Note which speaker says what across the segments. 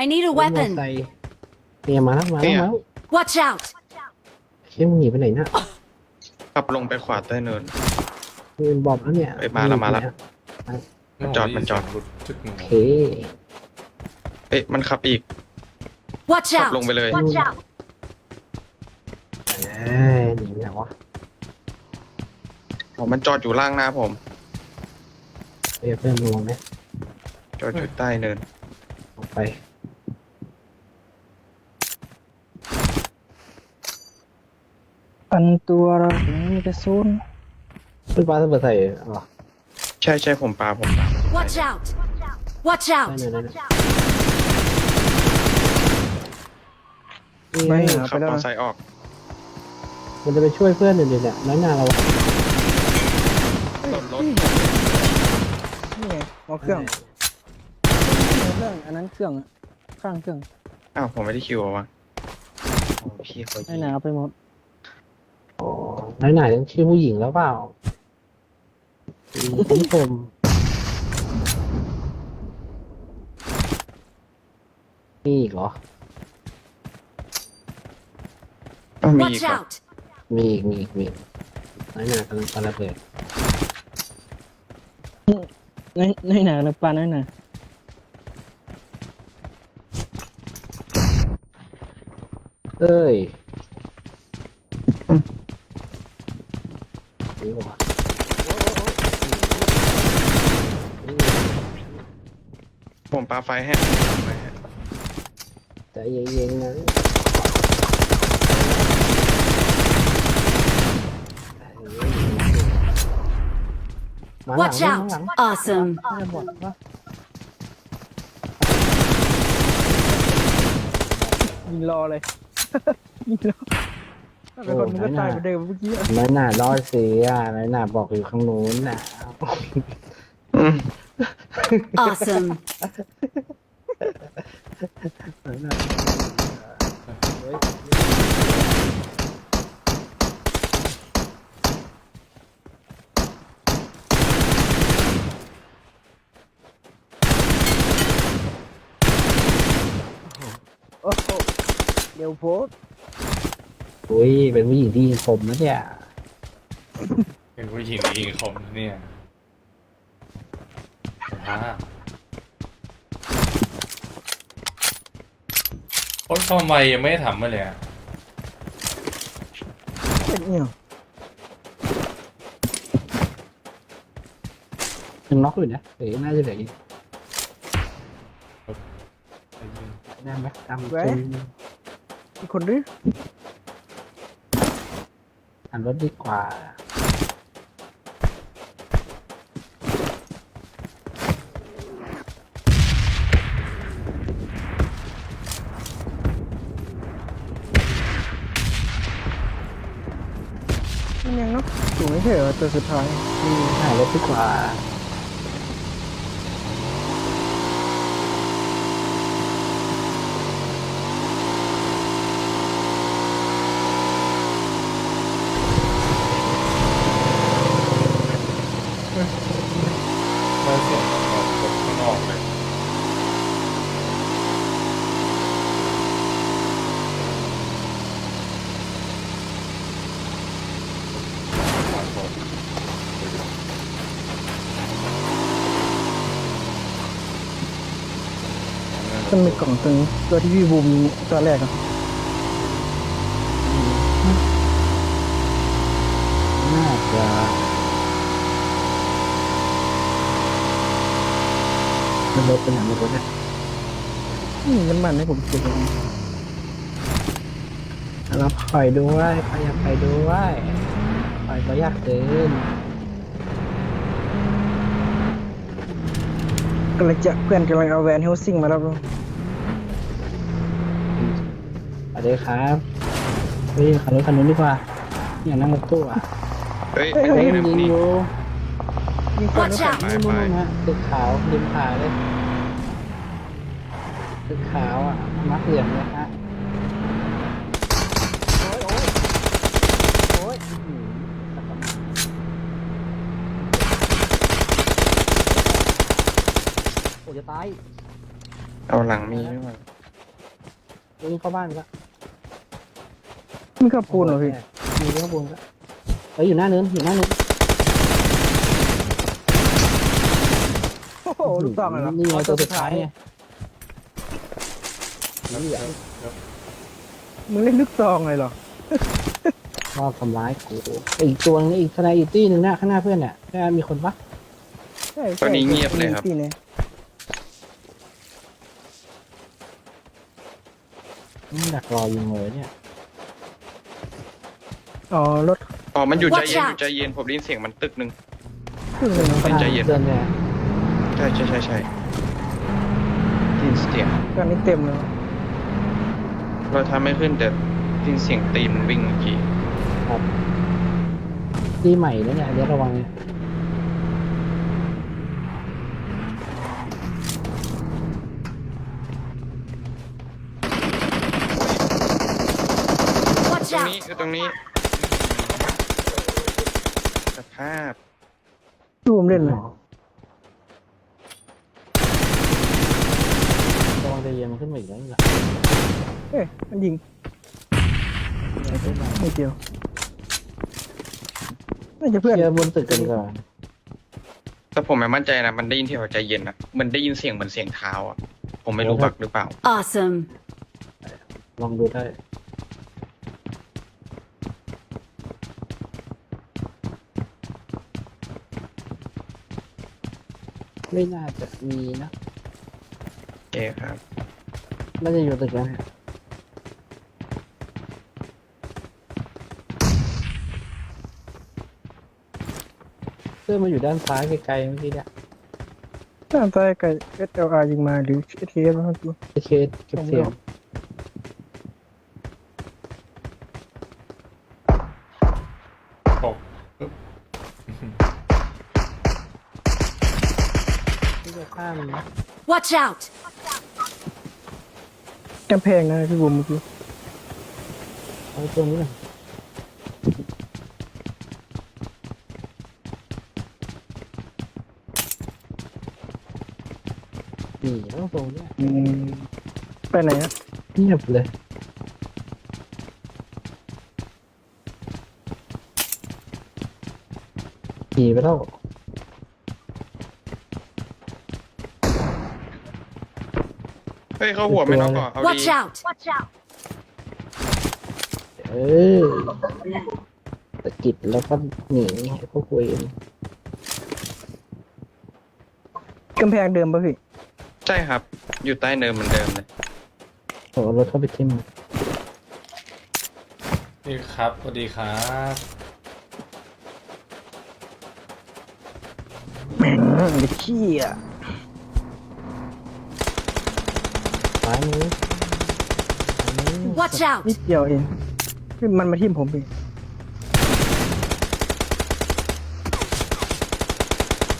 Speaker 1: I need a
Speaker 2: มอไซ
Speaker 1: weapon.
Speaker 2: ค์เนี่ยมาแล้วมาแล้วมาแล้ว
Speaker 1: Watch out!
Speaker 2: เชี่ยมึงหนีไปไหนนะ
Speaker 3: ขับลงไปขวาใต้เนิน
Speaker 2: มึงบอบแล้วเนี่ย
Speaker 3: เอ้ยมาแล้วมาแล้ว มันจอดมันจอด
Speaker 4: ทึกหนึ่ง
Speaker 2: โอเค
Speaker 3: เอ๊ะมันขับอีก
Speaker 1: Watch
Speaker 3: ขับ
Speaker 1: out!
Speaker 3: ลงไปเลย
Speaker 1: Watch out!
Speaker 2: เอ้ยหนีไปไหนวะ
Speaker 3: อ๋อมันจอดอยู่ล่างหน้าผม
Speaker 2: เอ้ยเพื่อนมึงลงไหม
Speaker 3: จอดอยู่ใต้เนิน
Speaker 2: ออกไป
Speaker 5: อันตัวเราถึงมีกระสุน
Speaker 2: เพื่อนปลาระเบิดใส่เหรอ
Speaker 3: ใช่ใช่ผมปาผมปา
Speaker 1: Watch out! Watch
Speaker 2: ได้
Speaker 1: out!
Speaker 2: เนี่ยได้เนี่ย
Speaker 5: ไม่
Speaker 2: นี่
Speaker 5: หา
Speaker 3: ขั
Speaker 5: ไป
Speaker 3: บ
Speaker 5: แล้
Speaker 3: ม
Speaker 5: ว
Speaker 3: อ
Speaker 5: นะ
Speaker 3: ไซค์ออก
Speaker 2: มันจะไปช่วยเพื่อนเดี๋ยวเนี่ยน้อยหน้าเรา
Speaker 3: รถรถ
Speaker 5: นี่ไงเอาเครื่องเครื่อง อันนั้นเครื่องอะข้างเครื่อง
Speaker 3: อ้าวผมไม่ได้คิวเอาวะโอ้พี่เขา
Speaker 5: ไม่
Speaker 3: ยิง
Speaker 5: หนาไปหมด
Speaker 2: อ๋ อน้อยหน่าต้องชื่อผู้หญิงแล้วเปล่าผมผมนี่อีกเหรอ
Speaker 3: อ้าวมีอีก
Speaker 1: Watch
Speaker 3: เหรอ
Speaker 1: out!
Speaker 2: มีอีกมีอีกมีอีกน้อยหน่ากำลังปาระเบิด
Speaker 5: ไม่ไม่หนาเลยปลาน้อยหนา
Speaker 2: เอ้ย นี่วะ
Speaker 3: ผมปาไฟให้ไฟให้
Speaker 2: ใจเย็นๆนะมาหลัง
Speaker 1: Watch
Speaker 2: มา
Speaker 1: out!
Speaker 2: หลัง
Speaker 1: Awesome!
Speaker 2: ไม่หมดวะ
Speaker 5: ยิงรอเลย ยิงรอ ถ้าเป็นคนมันก็ตายเหมือนเดิมเมื่อกี้อะ
Speaker 2: น้อยหน่ารอดเสียน้อยหน่าบอกอยู่ข้างนู้นน่ะ
Speaker 3: อืม
Speaker 1: Awesome!
Speaker 2: น้อยหน่าเฮ้ย
Speaker 5: โอ้โหเดี๋ยวโพสต์
Speaker 2: อุ้ยเป็นผู้หญิงที่ผมนะเนี่ย
Speaker 4: เป็นผู้หญิงยิงคมนะเนี่ยฮ่าโอ๊ยทำไมยังไม่ได้ทำมาเลยอะ
Speaker 5: เป็นเนี่ย
Speaker 2: ยังล็อกอยู่นะเดี๋ยวน่าจะเหลืออีกได้ไหมตามจน
Speaker 5: อีกคนดิ
Speaker 2: หันรถดีกว่า
Speaker 5: มันยังเนาะถูกไม่ใช่เหรอตัวสุดท้าย
Speaker 2: อืมหารถดีกว่า
Speaker 4: ได้เสียงออกจากข้างนอกเลยครับผม
Speaker 5: มันมีกล่องตึงตัวที่พี่บูมตัวแรกอะ
Speaker 2: น่าจะ มันรถเป็นหนังรถเนี่ย
Speaker 5: นี่มันมันให้ผมเก็บไว้
Speaker 2: เราปล่อยด้วยปล่อยอยากไปด้วยปล่อยก็อยากเดิน
Speaker 5: กำลังจะเพื่อนกำลังเอาแวนเฮลซิงมาแล้ว
Speaker 2: สวัสดีครับเฮ้ยขับรถคันนู้นดีกว่า อย่านั่งรถตู้อะ
Speaker 3: เฮ้ย
Speaker 2: เฮ้ย
Speaker 3: ไม่
Speaker 2: ยิ
Speaker 3: ได้
Speaker 2: ง
Speaker 3: นะนี่
Speaker 2: อยู่
Speaker 5: ยิง คน
Speaker 1: Watch
Speaker 5: แล้ว
Speaker 1: out!
Speaker 3: ไป
Speaker 2: นู่น
Speaker 3: ไป
Speaker 2: ๆฮะตึกขาวริมผาเลยตึกขาวอะมักเหลี่ยมเลยฮะโอ้ยโอ้ยโอ้ยโอ้ยจะตาย
Speaker 3: เอาหลังมีด้วยมั้ง
Speaker 2: วิ่งเข้าบ้านละ
Speaker 5: มีข้าวปูนเหรอพี่
Speaker 2: มีข้างบนละเอ้ยอยู่หน้าเนินอยู่หน้าเนิน
Speaker 5: โอ้โห ลูกซองเลยเหรอ
Speaker 2: นี่ไง
Speaker 5: อ๋อ
Speaker 2: ตัวสุดท้ายไง
Speaker 5: มึงเล่นลูกซองเลยเหรอ
Speaker 2: ชอบทำร้ายกูอีกตัวนึงอีกทนายอีกตี้หนึ่งหน้าข้างหน้าเพื่อนเนี่ยได้มีคนปะ
Speaker 5: ใช่
Speaker 3: ตอนนี้เงียบเลยครับ
Speaker 5: พี่เนี่ย
Speaker 2: อืมดักรออยู่เลยเนี่ย
Speaker 5: อ๋อรถ
Speaker 3: อ๋อ มันอยู่ใจ
Speaker 1: Watch
Speaker 3: เย็น
Speaker 1: out
Speaker 3: อยู่ใจเย็น ผมได้ยินเสียงมันตึกหนึ่ง
Speaker 5: ครึ่งเลยนะ
Speaker 3: เป็นใจเย็น
Speaker 2: เดินเนี่ย
Speaker 3: ใช่ใช่ใช่ใช่ได้ยินเสียง
Speaker 5: ตอนนี้เต็มเลย
Speaker 3: เราทำไม่ขึ้นแต่ได้ยินเสียงตีนมันวิ่งเมื่อกี้
Speaker 2: ครับตีใหม่แล้วเนี่ยเดี๋ยวระวังเนี่ย
Speaker 3: ต
Speaker 1: Watch
Speaker 3: รงนี้
Speaker 1: out!
Speaker 3: คือตรงนี้สภาพ
Speaker 5: ดูผมเล่นเลย
Speaker 2: ระวังใจเย็นมันขึ้นมาอีกแล้วนี่แหละ
Speaker 5: เอ้ยมันยิงไม่เกี่ยวน่าจะเพื่อน
Speaker 2: เชียร์บนตึกกันก่อน
Speaker 3: แต่ผมไม่มั่นใจนะ มันได้ยินที่ว่าใจเย็นนะมันได้ยินเสียงเหมือนเสียงเท้าอะ ผมไม่รู้บักหรือเปล่า
Speaker 1: Awesome!
Speaker 2: ลองดูได้ไม่น่าจะมีนะ
Speaker 3: โอ เคครับ
Speaker 2: น่าจะอยู่ตึกนั้นเนี่ยเพื่อนมาอยู่ด้านซ้ายไกลๆเมื่อกี้เนี่ย
Speaker 5: หน้าใต้ไก่ SLR ยิงมาหรือ STS มาดู
Speaker 2: ไอเคสเก็บเสียง
Speaker 4: ตกปึ๊บ
Speaker 2: ที่จะข้ามนะ
Speaker 1: Watch out!
Speaker 5: กำแพงนะพี่บุ๋มเมื่อกี้
Speaker 2: เอาตรงนี้หน่อยนี่ต้องตรงเนี้ย
Speaker 5: อืมไปไหนอะ
Speaker 2: เงียบเลยขี่ไปแล้ว
Speaker 3: เฮ้ ยเขาหัวไม่นอกก่อนเอา
Speaker 1: Watch
Speaker 3: ดี
Speaker 1: out! Watch out!
Speaker 2: เออตะกิดแล้วก็หนีให้พวกกูเอง
Speaker 5: กำแพงเดิมป่ะพี่
Speaker 3: ใช่ครับ อยู่ใต้เนินเหมือนเดิมเลย
Speaker 2: โอ้รถเข้าไปทิ่ม
Speaker 4: นี่ครับสวัสดีครับ
Speaker 5: แม่งเด็กขี้อะ
Speaker 2: ซ้ายมือซ้ายมือ
Speaker 1: Watch out!
Speaker 5: นิดเดียวเองคือมันมาทิ่มผมพี่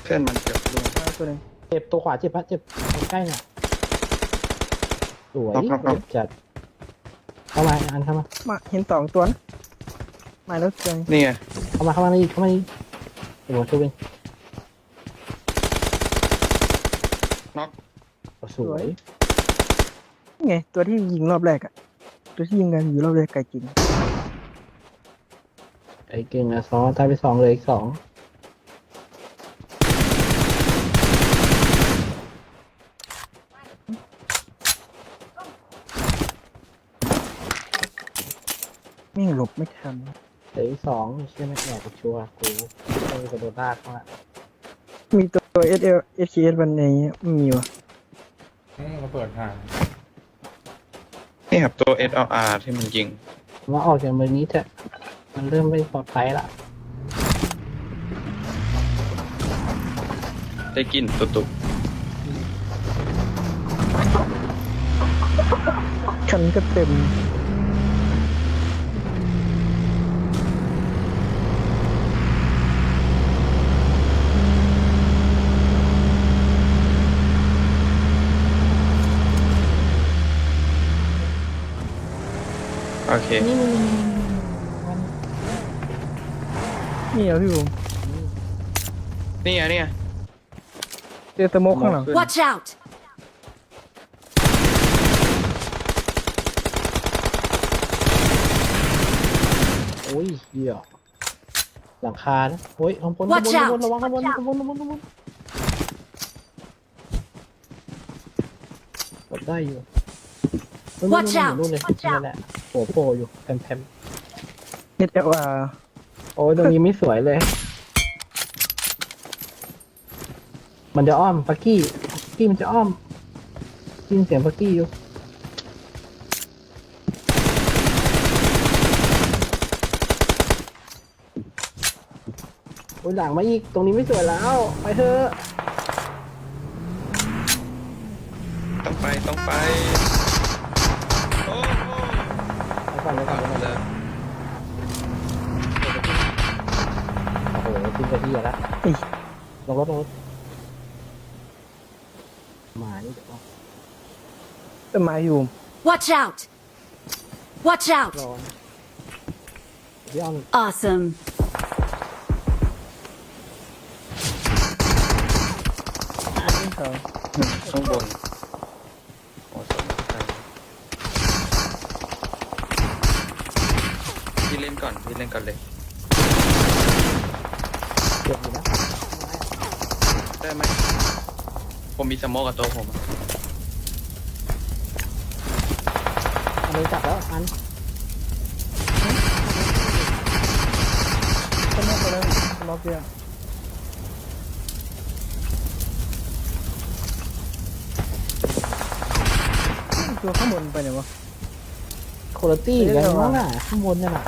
Speaker 3: เพื่อนมันเกือบล่วง
Speaker 5: ตัวหนึง
Speaker 2: เจ็บตัวขวาเจ็บปะเจ็บใกล้ๆน่ะสวย
Speaker 3: ครับครับ
Speaker 2: เจ็บจัดเข้ามาอันเข้ามา
Speaker 5: มาเห็นสองตัวนะมาแล้วเจอ
Speaker 3: นี่ไง
Speaker 2: เข้ามาเข้ามานี่เข้ามานี่เดี๋ยวผมช่วยเอง
Speaker 3: น็อก
Speaker 2: โอ้สวย
Speaker 5: นี่ ไง ตัวที่ยิงรอบแรกอะตัวที่ยิงกันอยู่รอบแรกไกลจริง
Speaker 2: ไอ้เก่งอะซ้อนตายไปสองเลยอีกสอง
Speaker 5: ไม่งหลบไม่ทัน
Speaker 2: เหลืออีกสองเชื่อไหมแอบไปชัวร์กูไม่กระโดดลากเข้ามา
Speaker 5: มีตัว SL SKS วันไหนไม่มีวะ
Speaker 4: อืมเราเปิดห่าง
Speaker 3: นี่ครับตัว SLR ที่มันยิง
Speaker 2: มาออกจากเมืองนี้เถอะ มันเริ่มไม่ปลอดภัยละ
Speaker 3: ได้กลินตุตุ
Speaker 5: คันก็เต็ม
Speaker 3: ค
Speaker 2: นี่นี่
Speaker 5: เหรอพี่บุ๋ม
Speaker 3: นี่องนี่ไง
Speaker 5: เจอสโมกข้างหลัง
Speaker 1: Watch out โอ้
Speaker 2: ยเหี้ยวหลังคานะโอ้ยข้างบนข้างบน
Speaker 1: Watch
Speaker 2: ข้างบนระวังข้างบนข้างบนข้างบนข้างบนกดได้อยู่
Speaker 1: Watch out
Speaker 2: นู่นเลย Watch out นั่นแหละ หัวโผล่อยู่แพมแพม
Speaker 5: เอสเอลอาร์
Speaker 2: โอ้ยตรงนี้ไม่สวยเลย มันจะอ้อมปักกี้ปักกี้มันจะอ้อมยินเสียงปักกี้อยู่โอ้ยหลังมาอีกตรงนี้ไม่สวยแล้ว ไปเถอะ
Speaker 3: ต้องไปต้องไปโอ้โห
Speaker 2: ไป ก่อนไปก่อนไปก่อน
Speaker 3: เลย
Speaker 2: โอ้โหทิ้งกระที่แล้วลงรถลงรถหมานี่เดี๋ยว
Speaker 5: ต้นไม้อยู่
Speaker 1: Watch out! Watch out!
Speaker 2: รอนะพี่อ้อม
Speaker 1: Awesome.
Speaker 5: เขา
Speaker 3: ข้างบนโอ้สนใจพี่เล่น ก่อนพี่เล่นก่อนเลย
Speaker 2: เก็บอยู่นะ
Speaker 3: ได้ไหมผมมีสโมกกับตัวผมอะ
Speaker 2: อันนี้จับแล้วอัน
Speaker 5: ต้นไม้ตัวนั้นล็อกเดียวตัวข้างบนไปไหนวะ
Speaker 2: โคโรตี้กันข้างหน้าข้างบนนั่นน่ะ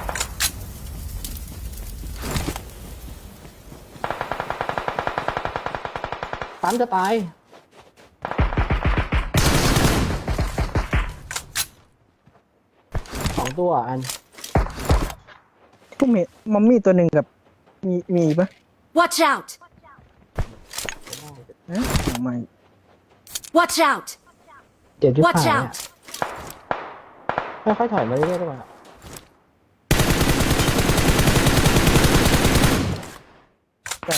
Speaker 2: ปั๊มจะตาย สองตัวอัน
Speaker 5: พวกเมมัมมี่ตัวหนึ่งกับ มีมีอีกปะ
Speaker 1: Watch out!
Speaker 5: เอ๊ะไม่
Speaker 1: Watch out!
Speaker 2: เจ็บที่
Speaker 1: Watch
Speaker 2: ผ่าน
Speaker 1: out!
Speaker 2: เนี่ยค่อยๆถอยมาเรื่อยๆดีกว่า
Speaker 5: แต่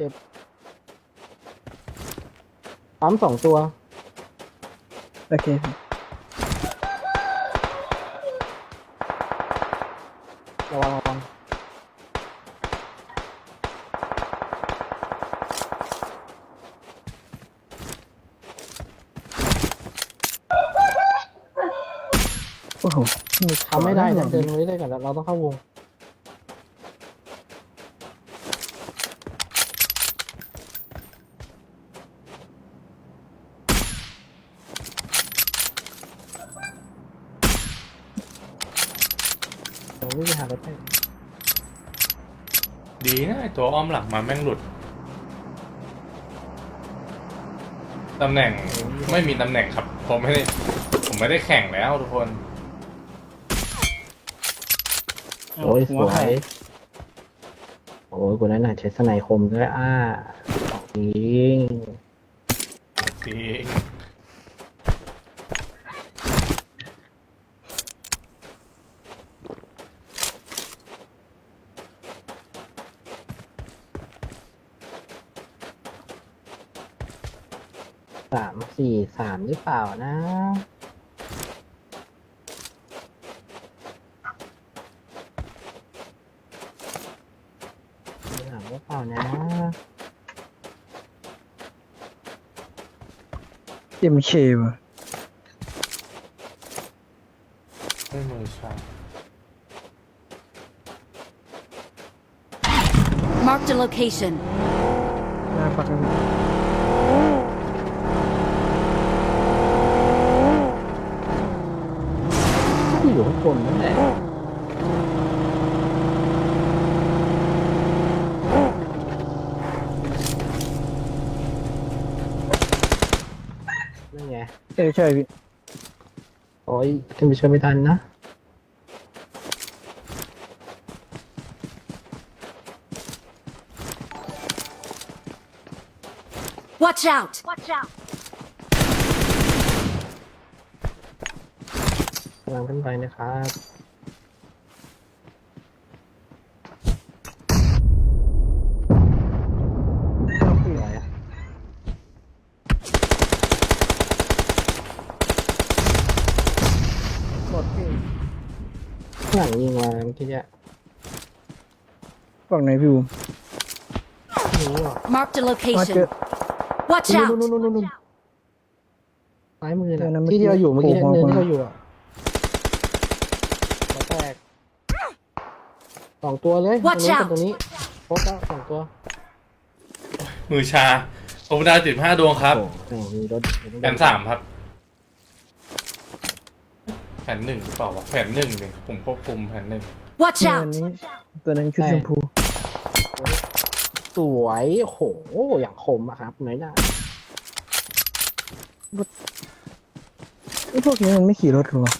Speaker 5: แล้วไง
Speaker 2: ปั๊มสองตัว
Speaker 5: โอเค
Speaker 2: ระวังระวัง
Speaker 5: โอ้โห
Speaker 2: ทำไม่ได้นะเดินไปเรื่อยๆก่อนเราต้องเข้าวง เดี๋ยววิ่งไปหารถให้
Speaker 4: ดีนะไอ้ ตัวอ้อมหลังมาแม่งหลุด ตำแหน่งไม่มีตำแหน่งครับ ผมไม่ได้ผมไม่ได้แข่งแล้วทุกคน
Speaker 2: โอ้ยส
Speaker 5: หั
Speaker 2: ว
Speaker 5: ไข่
Speaker 2: ยโอ้ยคนนั้นน่ะใช้สไนคมด้วยอ่าของจริง
Speaker 4: จริง
Speaker 2: สามสี่สามหรือเปล่านะ สามหรือเปล่านะ
Speaker 5: เอ็มเควะ
Speaker 4: ไม่มือชา
Speaker 1: Marked a location.
Speaker 5: หน้าปักกัน
Speaker 2: อยู่ข้างบนนั่นแหละนั่นไง
Speaker 5: เออใช่พี่
Speaker 2: โอ้ยขึ้นไปช่วยไม่ทันนะ
Speaker 1: Watch out! Watch out! ำ
Speaker 2: ลังขึ้นไปนะครับสวยอะ
Speaker 5: หมดพี่
Speaker 2: ข้างหลังยิงมาเมื่อกี้เนี่ย
Speaker 5: ฝั่งไหนพี่บูม
Speaker 2: ไม่รู้หรอก
Speaker 1: Marked a
Speaker 5: มาเจอ
Speaker 1: location. Watch
Speaker 2: นู่น
Speaker 1: out!
Speaker 2: นู่นนู่นนู่นนู่นซ้ายมือ
Speaker 5: เออนั่
Speaker 2: นะ
Speaker 5: นเมื่อกี้
Speaker 2: ที่ที่เราอยู่เมื่อกี้เนี่ย
Speaker 5: โผล่
Speaker 2: เนิน
Speaker 5: มา
Speaker 2: ที่เราอยู่อะหัวแตก สองตัวเลยตรง
Speaker 1: Watch
Speaker 2: นี้
Speaker 1: out
Speaker 2: กับตรงนี้โคตรแล้วสองตัว
Speaker 4: มือชาโอเปดาวจิบห้าดวงครับ
Speaker 2: โอ้โหมีรถ
Speaker 4: แผ่นสามครับ แผ่นหนึ่งหรือเปล่าวะแผ่นหนึ่งเนี่ยผมควบคุมแผ่นหนึ่ง
Speaker 1: Watch
Speaker 5: ตัว
Speaker 1: out!
Speaker 5: นี้ตัวนั้นคือชมพู
Speaker 2: สวยโอ้โหอย่างคมอะครับไหนน่ะ
Speaker 5: ไอ้พวกนี้มันไม่ขี่รถหรอวะ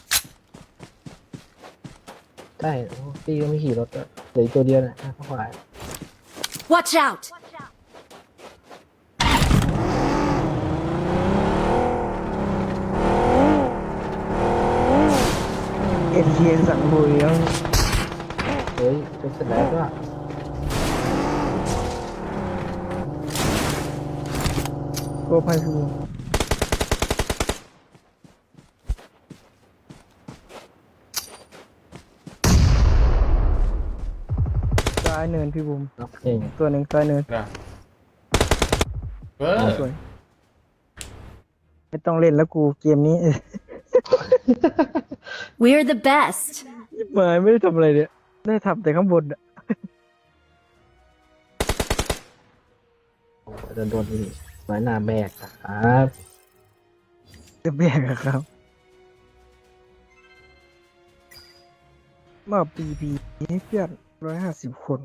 Speaker 2: ใช่ตีก็ไม่ขี่รถอะเหลืออกตัวเดียวนะข้างขวา
Speaker 1: Watch out!
Speaker 5: เอ็นทีสั่งบุยแล้ว
Speaker 2: เฮ้ยเป็นเสร็จแล้วก็
Speaker 5: ตัวพายพี่บูมซ้ายเนินพี่บูม
Speaker 2: รับเอง
Speaker 5: ตัวหนึ่งซ้ายเนิน
Speaker 4: นะเออ
Speaker 5: สวยไม่ต้องเล่นแล้วกูเกมนี้
Speaker 1: We're the best.
Speaker 5: หมายไม่ได้ทำอะไรเนี่ยได้ทำแต่ข้างบนอะ
Speaker 2: โอ้โหโดนโดนนี่ไม้หนาแบกอะครับ
Speaker 5: จะแบกอะครับมาปีปีให้เพื่อน ร้อยห้าสิบคน